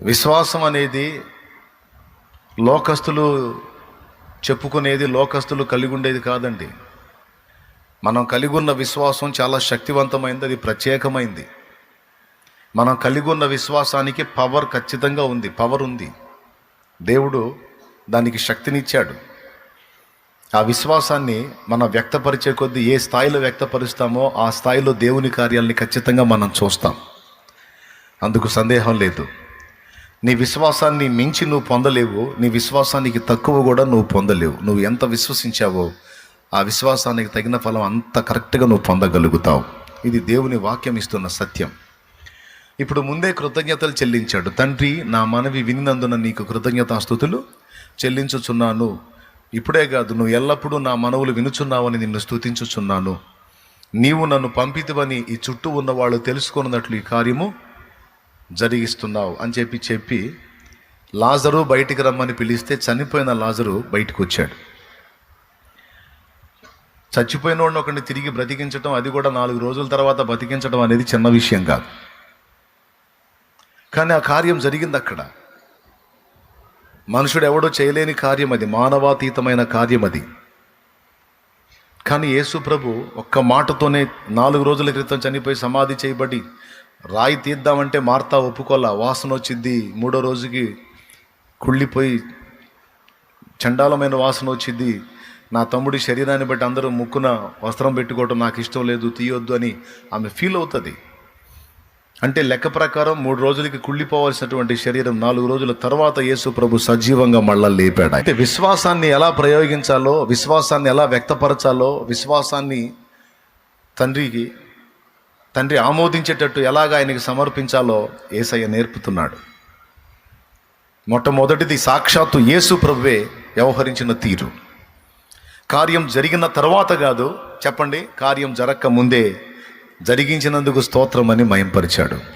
విశ్వాసం అనేది లోకస్తులు చెప్పుకునేది లోకస్తులు కలిగి ఉండేది కాదండి. మనం కలిగి ఉన్న విశ్వాసం చాలా శక్తివంతమైంది అది ప్రత్యేకమైంది. మనం కలిగి ఉన్న విశ్వాసానికి పవర్ ఖచ్చితంగా ఉంది పవర్ ఉంది. దేవుడు దానికి శక్తినిచ్చాడు. ఆ విశ్వాసాన్ని మనం వ్యక్తపరిచే కొద్దీ ఏ స్థాయిలో వ్యక్తపరుస్తామో ఆ స్థాయిలో దేవుని కార్యాలని ఖచ్చితంగా మనం చూస్తాం. అందుకు సందేహం లేదు. నీ విశ్వాసాన్ని మించి నువ్వు పొందలేవు నీ విశ్వాసానికి తక్కువ కూడా నువ్వు పొందలేవు. నువ్వు ఎంత విశ్వసించావో ఆ విశ్వాసానికి తగిన ఫలం అంత కరెక్ట్గా నువ్వు పొందగలుగుతావు. ఇది దేవుని వాక్యం ఇస్తున్న సత్యం. ఇప్పుడు ముందే కృతజ్ఞతలు చెల్లించాడు. తండ్రి నా మనవి వినినందున నీకు కృతజ్ఞతాస్థుతులు చెల్లించుచున్నాను. ఇప్పుడే కాదు నువ్వు ఎల్లప్పుడూ నా మనవులు వినుచున్నావని నిన్ను స్తుతించుచున్నాను. నీవు నన్ను పంపితివని ఈ చుట్టూ ఉన్న వాళ్ళు తెలుసుకున్నట్లు ఈ కార్యము జరిగిస్తున్నావు అని చెప్పి చెప్పి లాజరు బయటికి రమ్మని పిలిస్తే చనిపోయిన లాజరు బయటికి వచ్చాడు. చచ్చిపోయిన వాడిని ఒకరిని తిరిగి బ్రతికించడం అది కూడా నాలుగు రోజుల తర్వాత బతికించడం అనేది చిన్న విషయం కాదు. కానీ ఆ కార్యం జరిగింది అక్కడ. మనుషుడు ఎవడో చేయలేని కార్యం అది మానవాతీతమైన కార్యం అది. కానీ యేసు ప్రభు ఒక్క మాటతోనే నాలుగు రోజుల క్రితం చనిపోయి సమాధి చేయబడి రాయి తీద్దామంటే మార్తా ఒప్పుకోలా వాసన వచ్చింది. మూడో రోజుకి కుళ్ళిపోయి చండాలమైన వాసన వచ్చింది. నా తమ్ముడి శరీరాన్ని బట్టి అందరూ ముక్కున వస్త్రం పెట్టుకోవటం నాకు ఇష్టం లేదు తీయొద్దు అని ఆమె ఫీల్ అవుతుంది. అంటే లెక్క ప్రకారం మూడు రోజులకి కుళ్ళిపోవాల్సినటువంటి శరీరం నాలుగు రోజుల తర్వాత యేసు ప్రభు సజీవంగా మళ్ళా లేపాడు. అయితే విశ్వాసాన్ని ఎలా ప్రయోగించాలో విశ్వాసాన్ని ఎలా వ్యక్తపరచాలో విశ్వాసాన్ని తండ్రికి తండ్రి ఆమోదించేటట్టు ఎలాగ ఆయనకి సమర్పించాలో ఏసయ్య నేర్పుతున్నాడు. మొట్టమొదటిది సాక్షాత్తు యేసు ప్రభువే వ్యవహరించిన తీరు. కార్యం జరిగిన తర్వాత కాదు చెప్పండి కార్యం జరక్క ముందే జరిగించినందుకు స్తోత్రం అని మయంపరిచాడు.